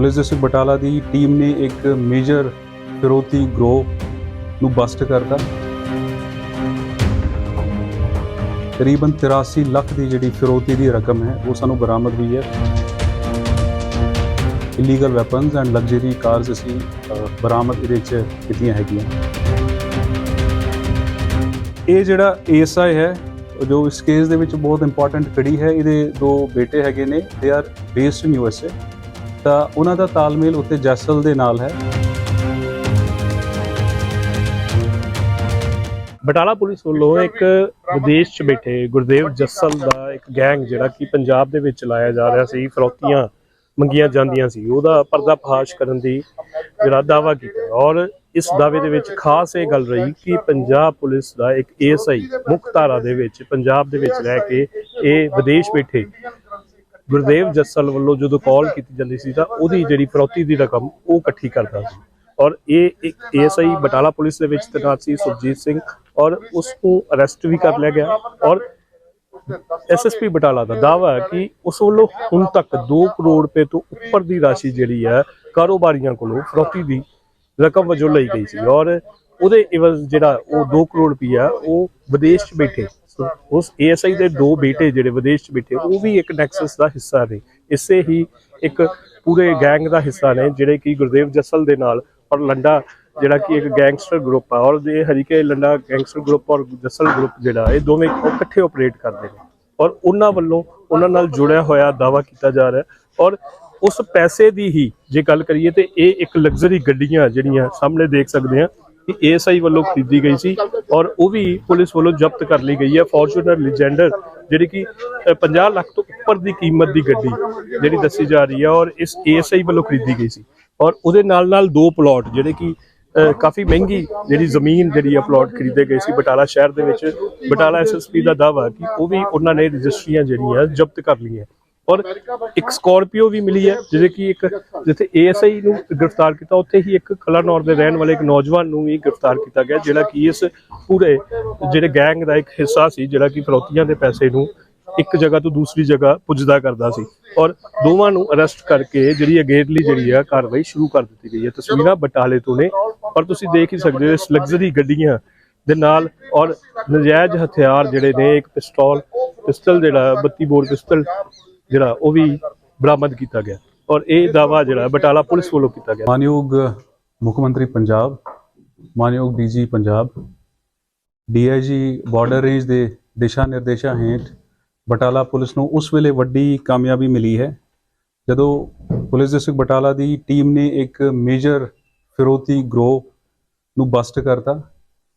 Police district Batala ਦੀ team ਨੇ ਇੱਕ ਮੇਜਰ ਫਿਰੋਤੀ ਗਰੋਹ ਨੂੰ ਬਸਟ ਕਰਤਾ। ਤਕਰੀਬਨ 83 ਲੱਖ ਦੀ ਜਿਹੜੀ ਫਿਰੋਤੀ ਦੀ ਰਕਮ ਹੈ, ਉਹ ਸਾਨੂੰ ਬਰਾਮਦ ਹੋਈ ਹੈ। Illegal weapons and luxury cars ਅਸੀਂ ਬਰਾਮਦ ਇਹਦੇ ਚ ਕੀਤੀਆਂ ਹੈਗੀਆਂ। ਇਹ ਜਿਹੜਾ ਏਐਸਆਈ ਹੈ, ਜੋ ਇਸ ਕੇਸ ਦੇ ਵਿੱਚ ਬਹੁਤ ਇੰਪੋਰਟੈਂਟ ਖੜੀ ਹੈ, ਇਹਦੇ ਦੋ ਬੇਟੇ ਹੈਗੇ ਨੇ they are based in USA ਤਾਂ ਉਹਨਾਂ ਦਾ ਤਾਲਮੇਲ ਉੱਤੇ ਜੈਸਲ ਦੇ ਨਾਲ ਹੈ। ਬਟਾਲਾ ਪੁਲਿਸ ਵੱਲੋਂ ਇੱਕ ਵਿਦੇਸ਼ 'ਚ ਬੈਠੇ ਗੁਰਦੇਵ ਜੱਸਲ ਦਾ ਇੱਕ ਗੈਂਗ ਜਿਹੜਾ ਕਿ ਪੰਜਾਬ ਦੇ ਵਿੱਚ ਲਾਇਆ ਜਾ ਰਿਹਾ ਸੀ, ਫਰੋਤੀਆਂ ਮੰਗੀਆਂ ਜਾਂਦੀਆਂ ਸੀ, ਉਹਦਾ ਪਰਦਾਫਾਸ਼ ਕਰਨ ਦੀ ਜਿਹੜਾ ਦਾਵਾ ਕੀਤਾ। ਔਰ ਇਸ ਦਾਅਵੇ ਦੇ ਵਿੱਚ ਖਾਸ ਇਹ ਗੱਲ ਰਹੀ ਕਿ ਪੰਜਾਬ ਪੁਲਿਸ ਦਾ ਇੱਕ ਏਐਸਆਈ ਮੁੱਖ ਧਾਰਾ ਦੇ ਵਿੱਚ, ਪੰਜਾਬ ਦੇ ਵਿੱਚ ਰਹਿ ਕੇ ਇਹ ਵਿਦੇਸ਼ ਬੈਠੇ ਗੁਰਦੇਵ ਜੱਸਲ ਵੱਲੋਂ ਜਦੋਂ ਕਾਲ ਕੀਤੀ ਜਾਂਦੀ ਸੀ ਤਾਂ ਉਹਦੀ ਜਿਹੜੀ ਫਰੌਤੀ ਦੀ ਰਕਮ ਉਹ ਇਕੱਠੀ ਕਰਦਾ ਸੀ। ਔਰ ਇਹ ਇੱਕ ਏਐਸਆਈ ਬਟਾਲਾ ਪੁਲਿਸ ਦੇ ਵਿੱਚ ਤੈਨਾਤ ਸੀ ਸੁਰਜੀਤ ਸਿੰਘ ਔਰ ਉਸ ਨੂੰ ਅਰੈਸਟ ਵੀ ਕਰ ਲਿਆ ਗਿਆ ਔਰ ਐਸਐਸਪੀ ਬਟਾਲਾ ਦਾ ਦਾਵਾ ਹੈ ਕਿ ਉਸ ਵੱਲੋਂ ਹੁਣ ਤੱਕ 2 ਕਰੋੜ ਰੁਪਏ ਤੋਂ ਉੱਪਰ ਦੀ ਰਾਸ਼ੀ ਜਿਹੜੀ ਹੈ ਕਾਰੋਬਾਰੀਆਂ ਕੋਲੋਂ ਫਰੌਤੀ ਦੀ ਰਕਮ ਵਜੋਂ ਲਈ ਗਈ ਸੀ। ਔਰ ਉਹਦੇ ਇਵਜ਼ ਜਿਹੜਾ ਉਹ 2 ਕਰੋੜ ਰੁਪਇਆ ਉਹ ਵਿਦੇਸ਼ 'ਚ ਬੈਠੇ ਉਸ ਏਐਸਆਈ ਦੇ ਦੋ ਬੇਟੇ ਜਿਹੜੇ ਵਿਦੇਸ਼ 'ਚ ਬੈਠੇ, ਉਹ ਵੀ ਇੱਕ ਨੈਕਸਸ ਦਾ ਹਿੱਸਾ ਨੇ। ਇਸੇ ਹੀ ਇੱਕ ਪੂਰੇ ਗੈਂਗ ਦਾ ਹਿੱਸਾ ਨੇ, ਜਿਹੜੇ ਕਿ ਗੁਰਦੇਵ ਜੱਸਲ ਦੇ ਨਾਲ ਔਰ ਲੰਡਾ ਜਿਹੜਾ ਕਿ ਇੱਕ ਗੈਂਗਸਟਰ ਗਰੁੱਪ ਆ। ਔਰ ਇਹ ਹਰੀਕੇ ਲੰਡਾ ਗੈਂਗਸਟਰ ਗਰੁੱਪ ਔਰ ਜੱਸਲ ਗਰੁੱਪ ਜਿਹੜਾ, ਇਹ ਦੋਵੇਂ ਇਕੱਠੇ ਆਪਰੇਟ ਕਰਦੇ ਨੇ। ਔਰ ਉਹਨਾਂ ਵੱਲੋਂ ਉਹਨਾਂ ਨਾਲ ਜੁੜਿਆ ਹੋਇਆ ਦਾਵਾ ਕੀਤਾ ਜਾ ਰਿਹਾ। ਔਰ ਉਸ ਪੈਸੇ ਦੀ ਹੀ ਜੇ ਗੱਲ ਕਰੀਏ ਤੇ ਇਹ ਇੱਕ ਲਗਜ਼ਰੀ ਗੱਡੀਆਂ ਜਿਹੜੀਆਂ ਸਾਹਮਣੇ ਦੇਖ ਸਕਦੇ ਆ ਕਿ ਏਐਸਆਈ ਵੱਲੋਂ ਖਰੀਦੀ ਗਈ ਸੀ ਔਰ ਉਹ ਵੀ ਪੁਲਿਸ ਵੱਲੋਂ ਜ਼ਬਤ ਕਰ ਲਈ ਗਈ ਹੈ। ਫੋਰਚੂਨਰ ਲੈਜੈਂਡਰ ਜਿਹੜੀ ਕਿ ਅ, 50 ਲੱਖ ਤੋਂ ਉੱਪਰ ਦੀ ਕੀਮਤ ਦੀ ਗੱਡੀ ਜਿਹੜੀ ਦੱਸੀ ਜਾ ਰਹੀ ਹੈ ਔਰ ਇਸ ਏਐਸਆਈ ਵੱਲੋਂ ਖਰੀਦੀ ਗਈ ਸੀ। ਔਰ ਉਹਦੇ ਨਾਲ ਨਾਲ ਦੋ ਪਲਾਟ ਜਿਹੜੇ ਕਿ ਅ, ਕਾਫੀ ਮਹਿੰਗੀ ਜਿਹੜੀ ਜ਼ਮੀਨ ਜਿਹੜੀ ਆ ਪਲਾਟ ਖਰੀਦੇ ਗਏ ਸੀ ਬਟਾਲਾ ਸ਼ਹਿਰ ਦੇ ਵਿੱਚ। ਬਟਾਲਾ ਐਸਐਸਪੀ ਦਾ ਦਾਵਾ ਕਿ ਉਹ ਵੀ ਉਹਨਾਂ ਨੇ ਰਜਿਸਟਰੀਆਂ ਜਿਹੜੀਆਂ ਜ਼ਬਤ ਕਰ ਲਈਆਂ। ਔਰ ਇੱਕ ਸਕਾਰਪੀਓ ਵੀ ਮਿਲੀ ਹੈ, ਜਿਹਦੇ ਕਿ ਇੱਕ ਜਿੱਥੇ ਏਐਸਆਈ ਨੂੰ ਗ੍ਰਿਫਤਾਰ ਕੀਤਾ, ਉੱਥੇ ਹੀ ਇੱਕ ਕਲਾਨੌਰ ਦੇ ਰਹਿਣ ਵਾਲੇ ਇੱਕ ਨੌਜਵਾਨ ਨੂੰ ਵੀ ਗ੍ਰਿਫਤਾਰ ਕੀਤਾ ਗਿਆ, ਜਿਹੜਾ ਕਿ ਇਸ ਪੂਰੇ ਜਿਹੜੇ ਗੈਂਗ ਦਾ ਇੱਕ ਹਿੱਸਾ ਸੀ, ਜਿਹੜਾ ਕਿ ਫਰੌਤੀਆਂ ਦੇ ਪੈਸੇ ਨੂੰ ਇੱਕ ਜਗ੍ਹਾ ਤੋਂ ਦੂਸਰੀ ਜਗ੍ਹਾ ਪੁੱਜਦਾ ਕਰਦਾ ਸੀ। ਔਰ ਦੋਵਾਂ ਨੂੰ ਅਰੈਸਟ ਕਰਕੇ ਜਿਹੜੀ ਅਗੇਰਲੀ ਜਿਹੜੀ ਆ ਕਾਰਵਾਈ ਸ਼ੁਰੂ ਕਰ ਦਿੱਤੀ ਗਈ ਹੈ। ਤਸਵੀਰਾਂ ਬਟਾਲੇ ਤੋਂ ਨੇ ਔਰ ਤੁਸੀਂ ਦੇਖ ਹੀ ਸਕਦੇ ਹੋ ਇਸ ਲਗਜ਼ਰੀ ਗੱਡੀਆਂ ਦੇ ਨਾਲ ਔਰ ਨਜਾਇਜ਼ ਹਥਿਆਰ ਜਿਹੜੇ ਨੇ, ਇੱਕ ਪਿਸਤੌਲ ਪਿਸਟਲ ਜਿਹੜਾ 32 ਬੋਰ ਪਿਸਤਲ ਜਿਹੜਾ ਉਹ ਵੀ ਬਰਾਮਦ ਕੀਤਾ ਗਿਆ। ਔਰ ਇਹ ਦਾਵਾ ਜਿਹੜਾ ਬਟਾਲਾ ਪੁਲਿਸ ਵੱਲੋਂ ਕੀਤਾ ਗਿਆ। ਮਾਨਯੋਗ ਮੁੱਖ ਮੰਤਰੀ ਪੰਜਾਬ, ਮਾਨਯੋਗ DG Punjab DIG border range ਦੇ ਦਿਸ਼ਾ ਨਿਰਦੇਸ਼ਾਂ ਹੇਠ ਬਟਾਲਾ ਪੁਲਿਸ ਨੂੰ ਉਸ ਵੇਲੇ ਵੱਡੀ ਕਾਮਯਾਬੀ ਮਿਲੀ ਹੈ, ਜਦੋਂ ਪੁਲਿਸ ਡਿਸਟ੍ਰਿਕਟ ਬਟਾਲਾ ਦੀ ਟੀਮ ਨੇ ਇੱਕ ਮੇਜਰ ਫਿਰੋਤੀ ਗਰੋਹ ਨੂੰ ਬਸਟ ਕਰਤਾ,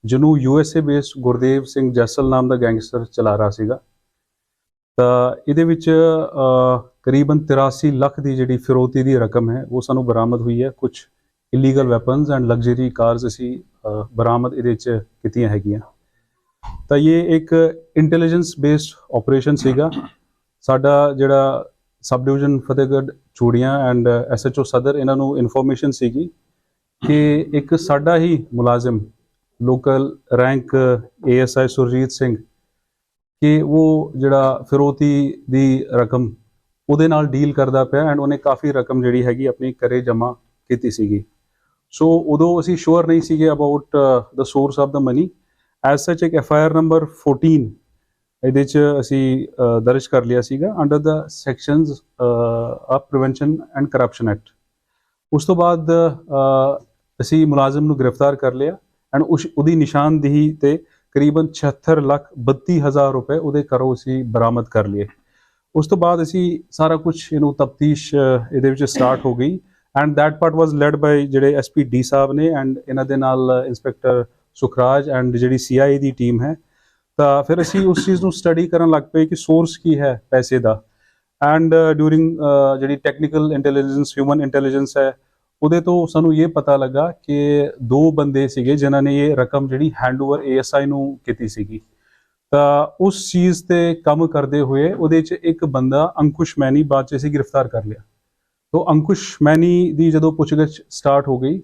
ਜਿਹਨੂੰ ਯੂਐਸਏ ਬੇਸਡ ਗੁਰਦੇਵ ਸਿੰਘ ਜੈਸਲ ਨਾਮ ਦਾ ਗੈਂਗਸਟਰ ਚਲਾ ਰਿਹਾ ਸੀਗਾ। ਤਾਂ ਇਹਦੇ ਵਿੱਚ ਕਰੀਬਨ 83 ਲੱਖ ਦੀ ਜਿਹੜੀ ਫਿਰੋਤੀ ਦੀ ਰਕਮ ਹੈ, ਉਹ ਸਾਨੂੰ ਬਰਾਮਦ ਹੋਈ ਹੈ। ਕੁਝ illegal weapons and luxury cars ਅਸੀਂ ਬਰਾਮਦ ਇਹਦੇ ਚ ਕੀਤੀਆਂ ਹੈਗੀਆਂ। ਤਾਂ ਇਹ ਇੱਕ ਇੰਟੈਲੀਜੈਂਸ ਬੇਸਡ ਆਪਰੇਸ਼ਨ ਸੀਗਾ। ਸਾਡਾ ਜਿਹੜਾ ਸਬ ਡਿਵੀਜ਼ਨ ਫਤਿਹਗੜ੍ਹ, ਚੂੜੀਆਂ ਐਂਡ ਐਸਐਚਓ ਸਦਰ, ਇਹਨਾਂ ਨੂੰ ਇਨਫੋਰਮੇਸ਼ਨ ਸੀਗੀ ਕਿ ਇੱਕ ਸਾਡਾ ਹੀ ਮੁਲਾਜ਼ਮ local rank ASI Surjit Singh ਕਿ ਉਹ ਜਿਹੜਾ ਫਿਰੋਤੀ ਦੀ ਰਕਮ ਉਹਦੇ ਨਾਲ ਡੀਲ ਕਰਦਾ ਪਿਆ ਐਂਡ ਉਹਨੇ ਕਾਫੀ ਰਕਮ ਜਿਹੜੀ ਹੈਗੀ ਆਪਣੀ ਘਰੇ ਜਮ੍ਹਾਂ ਕੀਤੀ ਸੀਗੀ। ਸੋ ਉਦੋਂ ਅਸੀਂ ਸ਼ੋਰ ਨਹੀਂ ਸੀਗੇ about the source of the money as such ਇੱਕ ਐਫ ਆਈ ਆਰ ਨੰਬਰ 14 ਇਹਦੇ ਚ ਅਸੀਂ ਦਰਜ ਕਰ ਲਿਆ ਸੀਗਾ under the sections of prevention and corruption act ਉਸ ਤੋਂ ਬਾਅਦ ਅਸੀਂ ਮੁਲਾਜ਼ਮ ਨੂੰ ਗ੍ਰਿਫਤਾਰ ਕਰ ਲਿਆ ਐਂਡ ਉਸ, ਉਹਦੀ ਨਿਸ਼ਾਨਦੇਹੀ ਤੇ ਕਰੀਬਨ 76 ਲੱਖ 32 ਹਜ਼ਾਰ ਰੁਪਏ ਉਹਦੇ ਘਰੋਂ ਅਸੀਂ ਬਰਾਮਦ ਕਰ ਲਏ ਉਸ ਤੋਂ ਬਾਅਦ ਅਸੀਂ ਸਾਰਾ ਕੁਝ ਇਹਨੂੰ ਤਫਤੀਸ਼ ਇਹਦੇ ਵਿੱਚ ਸਟਾਰਟ ਹੋ ਗਈ। And that part was led by ਜਿਹੜੇ ਐਸਪੀ ਡੀ ਸਾਹਿਬ ਨੇ ਐਂਡ ਇਹਨਾਂ ਦੇ ਨਾਲ ਇੰਸਪੈਕਟਰ ਸੁਖਰਾਜ ਐਂਡ ਜਿਹੜੀ ਸੀਆਈਏ ਦੀ ਟੀਮ ਹੈ। ਤਾਂ ਫਿਰ ਅਸੀਂ ਉਸ ਚੀਜ਼ ਨੂੰ ਸਟੱਡੀ ਕਰਨ ਲੱਗ ਪਏ ਕਿ ਸੋਰਸ ਕੀ ਹੈ ਪੈਸੇ ਦਾ। ਐਂਡ ਡਿਊਰਿੰਗ ਜਿਹੜੀ ਟੈਕਨੀਕਲ ਇੰਟੈਲੀਜੈਂਸ ਹਿਊਮਨ ਇੰਟੈਲੀਜੈਂਸ ਹੈ ਉਹਦੇ ਤੋਂ ਸਾਨੂੰ ਇਹ ਪਤਾ ਲੱਗਾ ਕਿ ਦੋ ਬੰਦੇ ਸੀਗੇ ਜਿਨ੍ਹਾਂ ਨੇ ਇਹ ਰਕਮ ਜਿਹੜੀ ਹੈਂਡਓਵਰ ਏਐਸਆਈ ਨੂੰ ਕੀਤੀ ਸੀਗੀ। ਤਾਂ ਉਸ ਚੀਜ਼ ਤੇ ਕੰਮ ਕਰਦੇ ਹੋਏ ਉਹਦੇ 'ਚ ਇੱਕ ਬੰਦਾ ਅੰਕੁਸ਼ ਮੈਨੀ ਬਾਅਦ 'ਚ ਅਸੀਂ ਗ੍ਰਿਫਤਾਰ ਕਰ ਲਿਆ। ਤੋਂ ਅੰਕੁਸ਼ ਮੈਨੀ ਦੀ ਜਦੋਂ ਪੁੱਛਗਿੱਛ ਸਟਾਰਟ ਹੋ ਗਈ,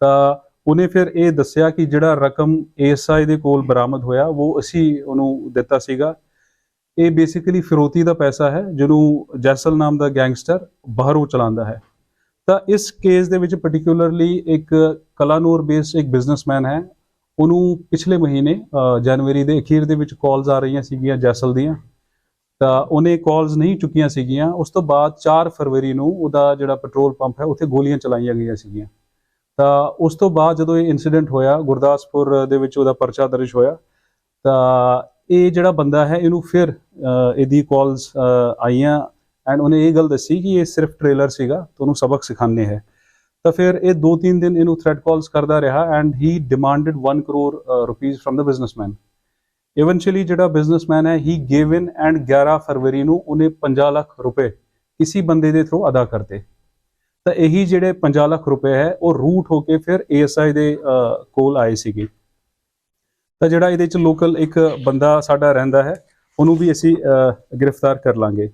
ਤਾਂ ਉਹਨੇ ਫਿਰ ਇਹ ਦੱਸਿਆ ਕਿ ਜਿਹੜਾ ਰਕਮ ਏਐਸਆਈ ਦੇ ਕੋਲ ਬਰਾਮਦ ਹੋਇਆ, ਉਹ ਅਸੀਂ ਉਹਨੂੰ ਦਿੱਤਾ ਸੀਗਾ। ਇਹ ਬੇਸਿਕਲੀ ਫਿਰੋਤੀ ਦਾ ਪੈਸਾ ਹੈ, ਜਿਹਨੂੰ ਜੈਸਲ ਨਾਮ ਦਾ ਗੈਂਗਸਟਰ ਬਾਹਰੋਂ ਚਲਾਉਂਦਾ ਹੈ। ਤਾਂ ਇਸ ਕੇਸ ਦੇ ਵਿੱਚ ਪਾਰਟਿਕੂਲਰਲੀ ਇੱਕ ਕਲਾਨੂਰ ਬੇਸਡ ਇੱਕ ਬਿਜ਼ਨਸਮੈਨ ਹੈ। ਉਹਨੂੰ ਪਿਛਲੇ ਮਹੀਨੇ ਜਨਵਰੀ ਦੇ ਅਖੀਰ ਦੇ ਵਿੱਚ ਕਾਲਸ ਆ ਰਹੀਆਂ ਸੀਗੀਆਂ ਜੈਸਲ ਦੀਆਂ। ਤਾਂ ਉਹਨੇ ਕਾਲਸ ਨਹੀਂ ਚੁੱਕੀਆਂ ਸੀਗੀਆਂ। ਉਸ ਤੋਂ ਬਾਅਦ 4 ਫਰਵਰੀ ਨੂੰ ਉਹਦਾ ਜਿਹੜਾ ਪੈਟਰੋਲ ਪੰਪ ਹੈ, ਉੱਥੇ ਗੋਲੀਆਂ ਚਲਾਈਆਂ ਗਈਆਂ ਸੀਗੀਆਂ। ਤਾਂ ਉਸ ਤੋਂ ਬਾਅਦ ਜਦੋਂ ਇਹ ਇਨਸੀਡੈਂਟ ਹੋਇਆ, ਗੁਰਦਾਸਪੁਰ ਦੇ ਵਿੱਚ ਉਹਦਾ ਪਰਚਾ ਦਰਜ ਹੋਇਆ, ਤਾਂ ਇਹ ਜਿਹੜਾ ਬੰਦਾ ਹੈ, ਇਹਨੂੰ ਫਿਰ ਇਹਦੀ ਕਾਲਸ ਆਈਆਂ। ਐਂਡ ਉਹਨੇ ਇਹ ਗੱਲ ਦੱਸੀ ਕਿ ਇਹ ਸਿਰਫ ਟ੍ਰੇਲਰ ਸੀਗਾ ਤੁਹਾਨੂੰ ਸਬਕ ਸਿਖਾਣੇ ਹੈ। ਤਾਂ ਫਿਰ ਇਹ 2-3 ਦਿਨ ਇਹਨੂੰ ਥ੍ਰੈਟ ਕਾਲਸ ਕਰਦਾ ਰਿਹਾ and he demanded 1 crore rupees from the businessman eventually ਜਿਹੜਾ ਬਿਜ਼ਨਸਮੈਨ ਹੈ ਹੀ ਗੇਵ ਇਨ ਐਂਡ 11 ਫਰਵਰੀ ਨੂੰ ਉਹਨੇ 50 ਲੱਖ ਰੁਪਏ ਕਿਸੇ ਬੰਦੇ ਦੇ ਥਰੂ ਅਦਾ ਕਰਤੇ। ਤਾਂ ਇਹੀ ਜਿਹੜੇ 50 ਲੱਖ ਰੁਪਏ ਹੈ, ਉਹ ਰੂਟ ਹੋ ਕੇ ਫਿਰ ਏਐਸਆਈ ਦੇ ਕੋਲ ਆਏ ਸੀਗੇ। ਤਾਂ ਜਿਹੜਾ ਇਹਦੇ ਚ ਲੋਕਲ ਇੱਕ ਬੰਦਾ ਸਾਡਾ ਰਹਿੰਦਾ ਹੈ, ਉਹਨੂੰ ਵੀ ਅਸੀਂ ਗ੍ਰਿਫਤਾਰ ਕਰ ਲਾਂਗੇ।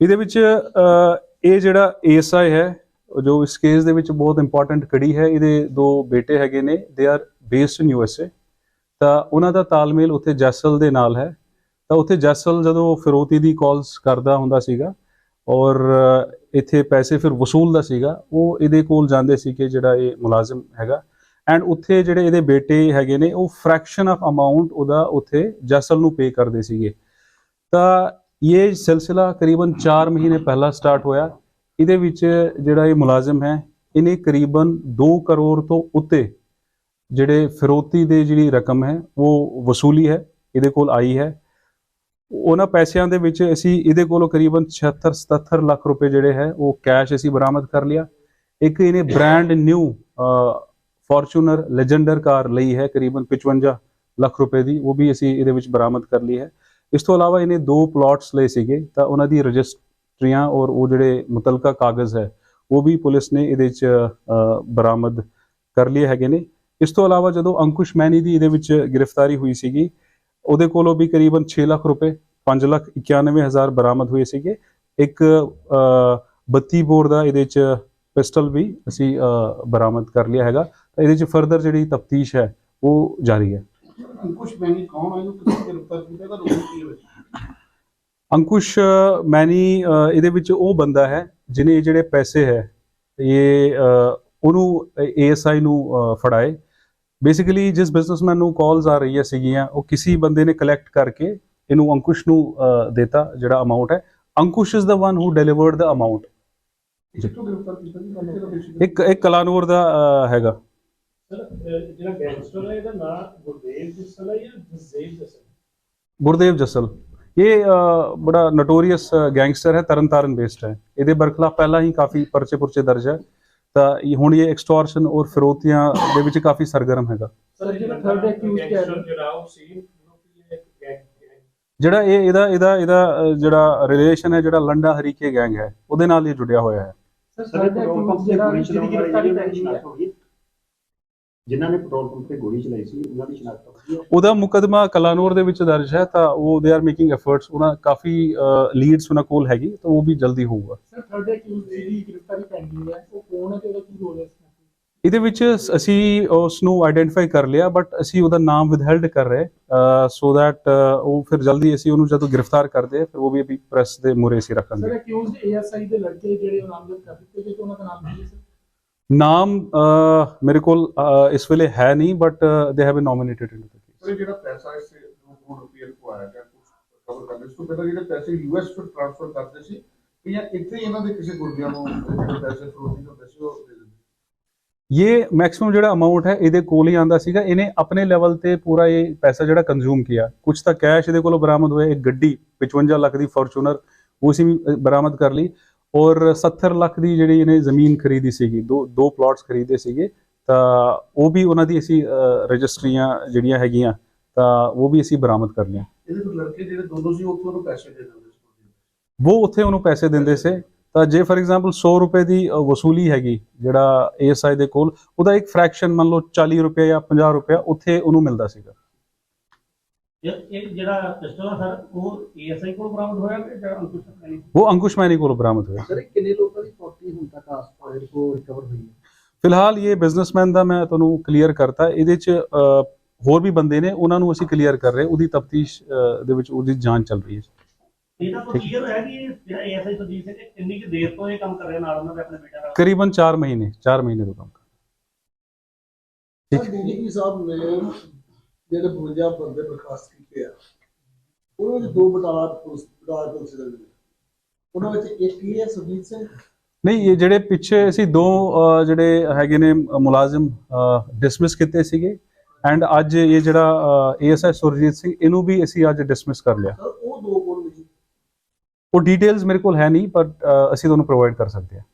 ਇਹਦੇ ਵਿੱਚ ਇਹ ਜਿਹੜਾ ਏਐਸਆਈ ਹੈ, ਜੋ ਇਸ ਕੇਸ ਦੇ ਵਿੱਚ ਬਹੁਤ ਇੰਪੋਰਟੈਂਟ ਕੜੀ ਹੈ, ਇਹਦੇ ਦੋ ਬੇਟੇ ਹੈਗੇ ਨੇ they are based in USA ਤਾਂ ਉਹਨਾਂ ਦਾ ਤਾਲਮੇਲ ਉੱਥੇ ਜੈਸਲ ਦੇ ਨਾਲ ਹੈ। ਤਾਂ ਉੱਥੇ ਜੈਸਲ ਜਦੋਂ ਫਿਰੋਤੀ ਦੀ ਕਾਲਸ ਕਰਦਾ ਹੁੰਦਾ ਸੀਗਾ, ਔਰ ਇੱਥੇ ਪੈਸੇ ਫਿਰ ਵਸੂਲਦਾ ਸੀਗਾ, ਉਹ ਇਹਦੇ ਕੋਲ ਜਾਂਦੇ ਸੀ ਕਿ ਜਿਹੜਾ ਇਹ ਮੁਲਾਜ਼ਮ ਹੈਗਾ। ਐਂਡ ਉੱਥੇ ਜਿਹੜੇ ਇਹਦੇ ਬੇਟੇ ਹੈਗੇ ਨੇ, ਉਹ ਫ੍ਰੈਕਸ਼ਨ ਆਫ ਅਮਾਉਂਟ ਉਹਦਾ ਉੱਥੇ ਜੈਸਲ ਨੂੰ ਪੇ ਕਰਦੇ ਸੀਗੇ। ਤਾਂ ਇਹ ਸਿਲਸਿਲਾ ਕਰੀਬਨ 4 ਮਹੀਨੇ ਪਹਿਲਾਂ ਸਟਾਰਟ ਹੋਇਆ। ਇਹਦੇ ਵਿੱਚ ਜਿਹੜਾ ਇਹ ਮੁਲਾਜ਼ਮ ਹੈ, ਇਹਨੇ ਕਰੀਬਨ 2 ਕਰੋੜ ਤੋਂ ਉੱਤੇ ਜਿਹੜੇ ਫਿਰੋਤੀ ਦੇ ਜਿਹੜੀ ਰਕਮ ਹੈ, ਉਹ ਵਸੂਲੀ ਹੈ, ਇਹਦੇ ਕੋਲ ਆਈ ਹੈ। ਉਹਨਾਂ ਪੈਸਿਆਂ ਦੇ ਵਿੱਚ ਅਸੀਂ ਇਹਦੇ ਕੋਲੋਂ ਕਰੀਬਨ 76 77 ਲੱਖ ਰੁਪਏ ਜਿਹੜੇ ਹੈ, ਉਹ ਕੈਸ਼ ਅਸੀਂ ਬਰਾਮਦ ਕਰ ਲਿਆ। ਇੱਕ ਇਹਨੇ brand new Fortuner Legender car ਲਈ ਹੈ, ਕਰੀਬਨ 55 ਲੱਖ ਰੁਪਏ ਦੀ, ਉਹ ਵੀ ਅਸੀਂ ਇਹਦੇ ਵਿੱਚ ਬਰਾਮਦ ਕਰ ਲਈ ਹੈ। ਇਸ ਤੋਂ ਇਲਾਵਾ ਇਹਨੇ ਦੋ ਪਲਾਟਸ ਲਏ ਸੀਗੇ ਤਾਂ ਉਹਨਾਂ ਦੀ ਰਜਿਸਟਰੀਆਂ ਔਰ ਉਹ ਜਿਹੜੇ ਮੁਤਲਕਾ ਕਾਗਜ਼ ਹੈ ਉਹ ਵੀ ਪੁਲਿਸ ਨੇ ਇਹਦੇ 'ਚ ਬਰਾਮਦ ਕਰ ਲਏ ਹੈਗੇ ਨੇ। ਇਸ ਤੋਂ ਇਲਾਵਾ ਜਦੋਂ ਅੰਕੁਸ਼ ਮੈਨੀ ਦੀ ਇਹਦੇ ਵਿੱਚ ਗ੍ਰਿਫਤਾਰੀ ਹੋਈ ਸੀਗੀ ਉਹਦੇ ਕੋਲੋਂ ਵੀ ਕਰੀਬਨ 6 ਲੱਖ ਰੁਪਏ 5 ਲੱਖ 91 ਹਜ਼ਾਰ ਬਰਾਮਦ ਹੋਏ ਸੀਗੇ। ਇੱਕ ਅ, 32 ਬੋਰ ਦਾ ਇਹਦੇ ਚ ਪਿਸਟਲ ਵੀ ਅਸੀਂ ਬਰਾਮਦ ਕਰ ਲਿਆ ਹੈਗਾ। ਤਾਂ ਇਹਦੇ ਚ ਫਰਦਰ ਜਿਹੜੀ ਤਫਤੀਸ਼ ਹੈ ਉਹ ਜਾਰੀ ਹੈ। ਅੰਕੁਸ਼ ਮੈਨੀ ਕੌਣ ਹੈ ਇਹਨੂੰ ਕਿਸ ਗ੍ਰਿਫਤਾਰ ਕੀਤਾ? ਤਾਂ ਰੋਲ ਕੀ ਹੈ ਅੰਕੁਸ਼ ਅ, ਮੈਨੀ ਅ, ਇਹਦੇ ਵਿੱਚ ਉਹ ਬੰਦਾ ਹੈ ਜਿਨੇ ਜਿਹੜੇ ਪੈਸੇ ਹੈ ਇਹ ਉਹਨੂੰ ਏਐਸਆਈ ਨੂੰ ਫੜਾਏ। ਬੇਸਿਕਲੀ ਜਿਸ ਬਿਜ਼ਨਸਮੈਨ ਨੂੰ ਕਾਲਸ ਆ ਰਹੀਆਂ ਸੀਗੀਆਂ ਉਹ ਕਿਸੇ ਬੰਦੇ ਨੇ ਕਲੈਕਟ ਕਰਕੇ ਇਹਨੂੰ ਅੰਕੁਸ਼ ਨੂੰ ਦੇਤਾ ਜਿਹੜਾ ਅਮਾਉਂਟ ਹੈ। Ankush is the one who delivered the amount ਇੱਕ ਇੱਕ ਕਲਾਨੂਰ ਦਾ ਹੈਗਾ। ਜਿਹੜਾ ਗੈਂਗਸਟਰ ਹੈ ਇਹਦਾ ਨਾਮ ਗੁਰਦੇਵ ਜਸਲ ਹੈ ਜਾਂ ਜਸਦੇਵ ਜਸਲ? ਗੁਰਦੇਵ ਜਸਲ। ਇਹ ਬੜਾ ਨੋਟੋਰੀਅਸ ਗੈਂਗਸਟਰ ਹੈ ਤਰਨਤਾਰਨ ਬੇਸਡ ਹੈ। ਇਹਦੇ ਬਰਖਲਾਫ ਪਹਿਲਾਂ ਹੀ ਕਾਫੀ ਪਰਚੇ ਪੁਰਚੇ ਦਰਜ ਹੈ। ਤਾਂ ਇਹ ਹੁਣ ਇਹ ਐਕਸਟੋਰਸ਼ਨ ਔਰ ਫਿਰੋਤੀਆਂ ਦੇ ਵਿੱਚ ਕਾਫੀ ਸਰਗਰਮ ਹੈਗਾ। ਸਰ ਜਿਹੜਾ third accused ਕਹਿ ਰਹੇ ਹੋ। ਜਿਹੜਾ ਉਹ ਸੀ ਉਹ ਇੱਕ ਗੈਂਗ ਜਿਹੜਾ ਇਹ ਇਹਦਾ ਇਹਦਾ ਇਹਦਾ ਜਿਹੜਾ ਰਿਲੇਸ਼ਨ ਹੈ ਜਿਹੜਾ ਲੰਡਾ ਹਰੀਕੇ ਗੈਂਗ ਹੈ ਉਹਦੇ ਨਾਲ ਇਹ ਜੁੜਿਆ ਹੋਇਆ ਹੈ। ਸਰ ਸਰ ਜਿਹੜਾ ਚਲਾਉਣ ਵਾਲੇ ਗ੍ਰਿਫਤਾਰੀ ਪੈ ਗਈ ਹੈ। ਜਿਨ੍ਹਾਂ ਨੇ ਪੈਟਰੋਲ ਪੰਪ ਤੇ ਗੋਲੀ ਚਲਾਈ ਸੀ ਉਹਨਾਂ ਦੀ ਸ਼ਨਾਖਤ ਹੋ ਗਈ ਹੈ। ਉਹਦਾ ਮੁਕਦਮਾ ਕਲਾਨੂਰ ਦੇ ਵਿੱਚ ਦਰਜ ਹੈ ਤਾਂ ਉਹ ਦੇ ਆਰ ਮੇਕਿੰਗ ਐਫਰਟਸ ਉਹਨਾਂ ਕਾਫੀ ਲੀਡਸ ਉਹਨਾਂ ਕੋਲ ਹੈਗੀ ਤਾਂ ਉਹ ਵੀ ਜਲਦੀ ਹੋਊਗਾ। ਸਰ ਥਰਡ ਅਕਿਊਜ਼ ਦੀ ਗ੍ਰਿਫਤਾਰੀ ਪੈਂਡਿੰਗ ਹੈ ਉਹ ਕੌਣ ਹੈ ਤੇ ਉਹਦਾ ਕੀ ਰੋਲ ਹੈ ਇਹਦੇ ਵਿੱਚ ਅਸੀਂ ਉਸ ਨੂੰ ਆਇਡੈਂਟੀਫਾਈ ਕਰ ਲਿਆ ਬਟ ਅਸੀਂ ਉਹਦਾ ਨਾਮ ਵਿਦਹੈਲਡ ਕਰ ਰਹੇ ਸੋ ਦੈਟ ਉਹ ਫਿਰ ਜਲਦੀ ਅਸੀਂ ਉਹਨੂੰ ਜਦੋਂ ਗ੍ਰਿਫਤਾਰ ਕਰਦੇ ਫਿਰ ਉਹ ਵੀ ਅਭੀ ਪ੍ਰੈਸ ਦੇ ਮੂਹਰੇ ਅਸੀਂ ਰੱਖਾਂਗੇ। ਸਰ ਅਕਿਊਜ਼ਡ ਏਐਸਆਈ ਦੇ ਲੜਕੇ ਜਿਹੜੇ ਉਹ ਨਾਮਜ਼ਦ ਕਰ ਦਿੱਤੇ ਗਏ ਤੇ ਉਹਨਾਂ ਦਾ ਨਾਮ ਕੀ ਹੈ ਸਰ? ਨਾਮ ਮੇਰੇ ਕੋਲ ਇਸ ਵੇਲੇ ਹੈ ਨਹੀਂ but they have been nominated in the case sir ਇਹ ਜਿਹੜਾ ਪੈਸਾ ਇਸ 2 ਕਰੋੜ ਰੁਪਏ ਕੋ ਆਇਆ ਗਿਆ ਕੁਝ ਕਵਰ ਕਰਦੇ ਇਸ ਤੋਂ ਪਹਿਲਾਂ ਜਿਹੜੇ ਪੈਸੇ ਯੂਐਸ ਤੋਂ ਟ੍ਰਾਂਸਫਰ ਕਰਦੇ ਸੀ ਕਿ ਜਾਂ ਇੱਥੇ ਹੀ ਇਹਨਾਂ ਦੇ ਕਿਸੇ ਗੁਰਦਿਆਂ ਨੂੰ ਜਿਹੜੇ ਪੈਸੇ ਫਰੋਤੀ ਹੁੰਦੇ ਸੀ ਉਹ ਦੇ ਦਿੰਦੇ ਇਹ ਮੈਕਸਿਮਮ ਜਿਹੜਾ ਅਮਾਉਂਟ ਹੈ ਇਹਦੇ ਕੋਲ ਹੀ ਆਂਦਾ ਸੀਗਾ। ਇਹਨੇ ਆਪਣੇ ਲੈਵਲ ਤੇ ਪੂਰਾ ਇਹ ਪੈਸਾ ਜਿਹੜਾ ਕੰਜ਼ੂਮ ਕੀਤਾ। ਕੁਝ ਤਾਂ ਕੈਸ਼ ਇਹਦੇ ਕੋਲੋਂ ਬਰਾਮਦ ਹੋਇਆ। ਇੱਕ ਗੱਡੀ 55 ਲੱਖ ਦੀ ਫੋਰਚੂਨਰ ਉਹ ਅ, ਬਰਾਮਦ ਕਰ ਲਈ। ਔਰ 70 ਲੱਖ ਦੀ ਜਿਹੜੀ ਇਹਨੇ ਜ਼ਮੀਨ ਖਰੀਦੀ ਸੀਗੀ ਦੋ ਦੋ ਪਲਾਟਸ ਖਰੀਦੇ ਸੀਗੇ ਤਾਂ ਉਹ ਵੀ ਉਹਨਾਂ ਦੀ ਅਸੀਂ ਰਜਿਸਟਰੀਆਂ ਜਿਹੜੀਆਂ ਹੈਗੀਆਂ ਤਾਂ ਉਹ ਵੀ ਅਸੀਂ ਬਰਾਮਦ ਕਰ ਲਿਆ। ਇਹਦੇ ਫਿਰ ਲੜਕੇ ਜਿਹੜੇ ਦੋਨੋਂ ਸੀ ਉੱਥੋਂ ਨੂੰ ਪੈਸੇ ਦੇ ਦਿੰਦੇ ਸੀ। ਉਹ ਉੱਥੇ ਉਹਨੂੰ ਪੈਸੇ ਦਿੰਦੇ ਸੀ। ਤਾਂ ਜੇ ਫਾਰ ਐਗਜ਼ਾਮਪਲ 100 ਰੁਪਏ ਦੀ ਵਸੂਲੀ ਹੈਗੀ ਜਿਹੜਾ ਏਐਸਆਈ ਦੇ ਕੋਲ ਉਹਦਾ ਇੱਕ ਫ੍ਰੈਕਸ਼ਨ ਮੰਨ ਲਓ 40 ਰੁਪਏ ਜਾਂ 50 ਰੁਪਏ ਉੱਥੇ ਉਹਨੂੰ ਮਿਲਦਾ ਸੀਗਾ। ਇਹ ਇਹ ਜਿਹੜਾ ਪਿਸਟਲ ਆ ਸਰ ਉਹ ਏਐਸਆਈ ਕੋਲ ਬਰਾਮਦ ਹੋਇਆ ਕਿ ਜਾਂ ਅੰਕੁਸ਼ ਸਪਲਾਈ ਉਹ ਅੰਕੁਸ਼ ਮੈਨੀ ਕੋਲ ਬਰਾਮਦ ਹੋਇਆ। ਸਰ ਕਿੰਨੇ ਲੋਕਾਂ ਦੀ ਪ੍ਰਾਪਰਟੀ ਹੁਣ ਤੱਕ ਆਸ-ਪਾਸ ਕੋ ਰਿਕਵਰ ਹੋਈ ਹੈ? ਫਿਲਹਾਲ ਇਹ ਬਿਜ਼ਨਸਮੈਨ ਦਾ ਮੈਂ ਤੁਹਾਨੂੰ ਕਲੀਅਰ ਕਰਤਾ। ਇਹਦੇ ਚ ਹੋਰ ਵੀ ਬੰਦੇ ਨੇ ਉਹਨਾਂ ਨੂੰ ਅਸੀਂ ਕਲੀਅਰ ਕਰ ਰਹੇ ਉਹਦੀ ਤਫਤੀਸ਼ ਦੇ ਵਿੱਚ ਉਹਦੀ ਜਾਂਚ ਚੱਲ ਰਹੀ ਹੈ। ਇਹਦਾ ਕੋਈ ਕਲੀਅਰ ਹੋਇਆ ਕਿ ਇਹ ਜਿਹੜਾ ਏਐਸਆਈ ਸੁਰਜੀਤ ਸਿੰਘ ਇਹ ਕਿੰਨੀ ਕੁ ਦੇਰ ਤੋਂ ਇਹ ਕੰਮ ਕਰ ਰਿਹਾ ਨਾਲ ਉਹਨਾਂ ਦੇ ਆਪਣੇ ਬੇਟੇ ਨਾਲ? ਕਰੀਬਨ 4 ਮਹੀਨੇ 4 ਮਹੀਨੇ ਤੋਂ ਕੰਮ ਕਰ ਸਾਹਿਬ ਨੇ ਜਿਹੜੇ 52 ਬੰਦੇ ਬਰਖਾਸਤ ਕੀਤੇ ਆ ਉਹਨਾਂ ਵਿੱਚ ਦੋ ਬਟਾਲਾ ਪੁਲਿਸ ਬਟਾਲਾ ਪੁਲਿਸ ਦੇ ਨੇ ਉਹਨਾਂ ਵਿੱਚ ਇੱਕ ਹੀ ਹੈ ਸੁਰਜੀਤ ਸਿੰਘ। ਨਹੀਂ ਇਹ ਜਿਹੜੇ ਪਿੱਛੇ ਅਸੀਂ ਦੋ ਜਿਹੜੇ ਹੈਗੇ ਨੇ ਮੁਲਾਜ਼ਮ ਡਿਸਮਿਸ ਕੀਤੇ ਸੀਗੇ। ਐਂਡ ਅੱਜ ਇਹ ਜਿਹੜਾ ਏਐਸਆਈ ਸੁਰਜੀਤ ਸਿੰਘ ਇਹਨੂੰ ਵੀ ਅਸੀਂ ਅੱਜ ਡਿਸਮਿਸ ਕਰ ਲਿਆ। ਉਹ ਦੋ ਕੋਲ ਨਹੀਂ। ਉਹ ਡਿਟੇਲਸ ਮੇਰੇ ਕੋਲ ਹੈ ਨਹੀਂ ਪਰ ਅਸੀਂ ਤੁਹਾਨੂੰ ਪ੍ਰੋਵਾਈਡ ਕਰ ਸਕਦੇ ਹਾਂ।